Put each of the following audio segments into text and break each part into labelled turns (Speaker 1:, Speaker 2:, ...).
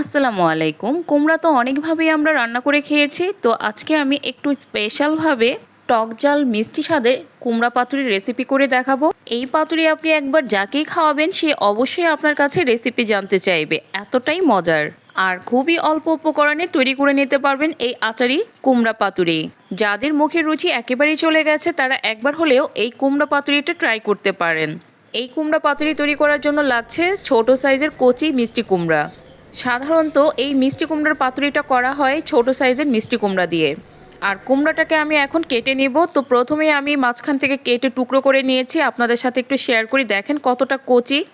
Speaker 1: আসসালামু আলাইকুম। কুমড়া তো অনেকভাবেই আমরা রান্না করে খেয়েছি। তো আজকে আমি একটু স্পেশালভাবে টক জাল মিষ্টি স্বাদের কুমড়া পাতুরির রেসিপি করে দেখাবো। এই পাতুরি আপনি একবার যাকেই খাওয়াবেন, সে অবশ্যই আপনার কাছে রেসিপি জানতে চাইবে। এতটাই মজার। আর খুবই অল্প উপকরণে তৈরি করে নিতে পারবেন এই আচারি কুমড়া পাতুরি। যাদের মুখের রুচি একেবারেই চলে গেছে, তারা একবার হলেও এই কুমড়া পাতুরিটা ট্রাই করতে পারেন। এই কুমড়া পাতুরি তৈরি করার জন্য লাগছে ছোট সাইজের কচি মিষ্টি কুমড়া। সাধারণত এই মিষ্টি কুমড়ার পাতুরিটা করা হয় ছোট সাইজের মিষ্টি কুমড়া দিয়ে। আর কুমড়াটাকে আমি এখন কেটে নেব। তো প্রথমে আমি মাঝখান থেকে কেটে টুকরো করে নিয়েছি। আপনাদের সাথে একটু শেয়ার করি। দেখেন কতটা কচি।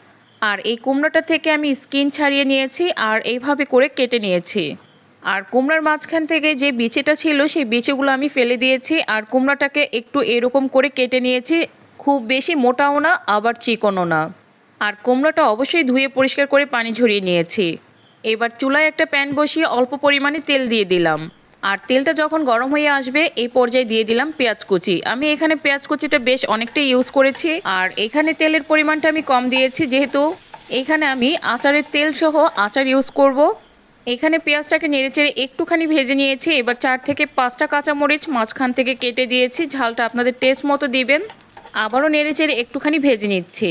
Speaker 1: আর এই কুমড়াটা থেকে আমি স্কিন ছাড়িয়ে নিয়েছি আর এইভাবে করে কেটে নিয়েছি। আর কুমড়ার মাঝখান থেকে যে বিচিটা ছিল, সেই বিচিগুলো আমি ফেলে দিয়েছি। আর কুমড়াটাকে একটু এরকম করে কেটে নিয়েছি। খুব বেশি মোটাও না, আবার চিকনও না। আর কুমড়োটা অবশ্যই ধুয়ে পরিষ্কার করে পানি ঝরিয়ে নিয়েছি। এবার চুলায় একটা প্যান বসিয়ে অল্প পরিমাণে তেল দিয়ে দিলাম। আর তেলটা যখন গরম হয়ে আসবে, এই পর্যায়ে দিয়ে দিলাম পেঁয়াজ কুচি। আমি এখানে পেঁয়াজ কুচিটা বেশ অনেকটা ইউজ করেছি। আর এখানে তেলের পরিমাণটা আমি কম দিয়েছি, যেহেতু এখানে আমি আচারের তেল সহ আচার ইউজ করব। এখানে পেঁয়াজটাকে নেড়েচেড়ে একটুখানি ভেজে নিয়েছি। এবার চার থেকে পাঁচটা কাঁচামরিচ মাঝখান থেকে কেটে দিয়েছি। ঝালটা আপনাদের টেস্ট মতো দিবেন। আবারও নেড়েচেড়ে একটুখানি ভেজে নিচ্ছি।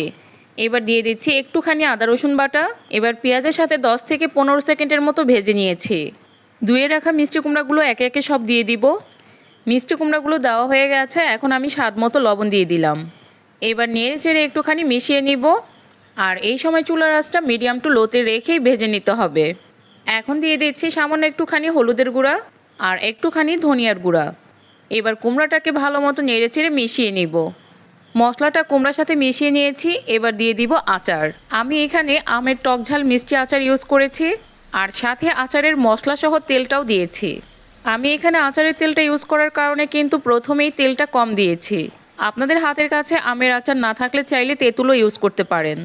Speaker 1: এবার দিয়ে দিচ্ছি একটুখানি আদা, রসুন বাটা। এবার পেঁয়াজের সাথে 10 থেকে পনেরো সেকেন্ডের মতো ভেজে নিয়েছি। ধুয়ে রাখা মিষ্টি কুমড়াগুলো একে একে সব দিয়ে দিব। মিষ্টি কুমড়াগুলো দেওয়া হয়ে গেছে, এখন আমি স্বাদ মতো লবণ দিয়ে দিলাম। এবার নেড়ে চেড়ে একটুখানি মিশিয়ে নিব। আর এই সময় চুলার আঁচটা মিডিয়াম টু লোতে রেখেই ভেজে নিতে হবে। এখন দিয়ে দিচ্ছি সামান্য একটুখানি হলুদের গুঁড়া আর একটুখানি ধনিয়ার গুঁড়া। এবার কুমড়াটাকে ভালো মতো নেড়ে চেড়ে মিশিয়ে নিব। মশলাটা কুমড়ার সাথে মিশিয়ে নিয়েছি, এবার দিয়ে দিব আচার। আমি এখানে আমের টক ঝাল মিষ্টি আচার ইউজ করেছি, আর সাথে আচারের মশলা সহ তেলটাও দিয়েছি। আমি এখানে আচারের তেলটা ইউজ করার কারণে কিন্তু প্রথমেই তেলটা কম দিয়েছি। আপনাদের হাতের কাছে আমের আচার না থাকলে চাইলে তেঁতুলও ইউজ করতে পারেন।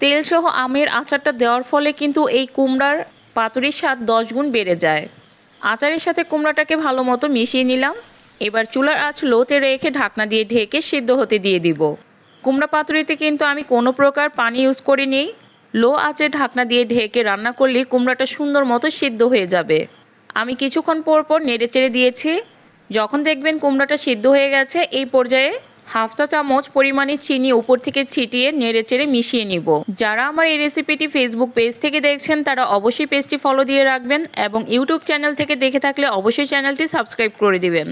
Speaker 1: তেল সহ আমের আচারটা দেওয়ার ফলে কিন্তু এই কুমড়ার পাতুরির স্বাদ দশ গুণ বেড়ে যায়। আচারের সাথে কুমড়াটাকে ভালো মতো মিশিয়ে নিলাম। এবার চুলার আঁচ লোতে রেখে ঢাকনা দিয়ে ঢেকে সিদ্ধ হতে দিয়ে দিব। কুমড়া পাতুরিতে কিন্তু আমি কোনো প্রকার পানি ইউজ করিনি। লো আঁচে ঢাকনা দিয়ে ঢেকে রান্না করলে কুমড়াটা সুন্দর মতো সিদ্ধ হয়ে যাবে। আমি কিছুক্ষণ পর পর নেড়ে চেড়ে দিয়েছি। যখন দেখবেন কুমড়াটা সিদ্ধ হয়ে গেছে, এই পর্যায়ে হাফ চা চামচ পরিমাণে চিনি উপর থেকে ছিটিয়ে নেড়ে চেড়ে মিশিয়ে নিব। যারা আমার এই রেসিপিটি ফেসবুক পেজ থেকে দেখছেন, তারা অবশ্যই পেজটি ফলো দিয়ে রাখবেন এবং ইউটিউব চ্যানেল থেকে দেখে থাকলে অবশ্যই চ্যানেলটি সাবস্ক্রাইব করে দিবেন।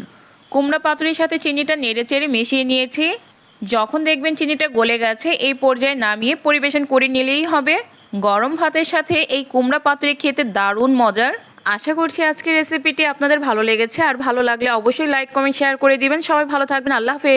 Speaker 1: কুমড়া পাতুরির সাথে চিনিটা নেড়েচেড়ে মিশিয়ে নিয়েছি। যখন দেখবেন চিনিটা গলে গেছে, এই পর্যায়ে নামিয়ে পরিবেশন করে নিলেই হবে। গরম ভাতের সাথে এই কুমড়া পাতুরি খেতে দারুণ মজার। আশা করছি আজকের রেসিপিটি আপনাদের ভালো লেগেছে। আর ভালো লাগলে অবশ্যই লাইক কমেন্ট শেয়ার করে দিবেন। সবাই ভালো থাকবেন। আল্লাহ হাফেজ।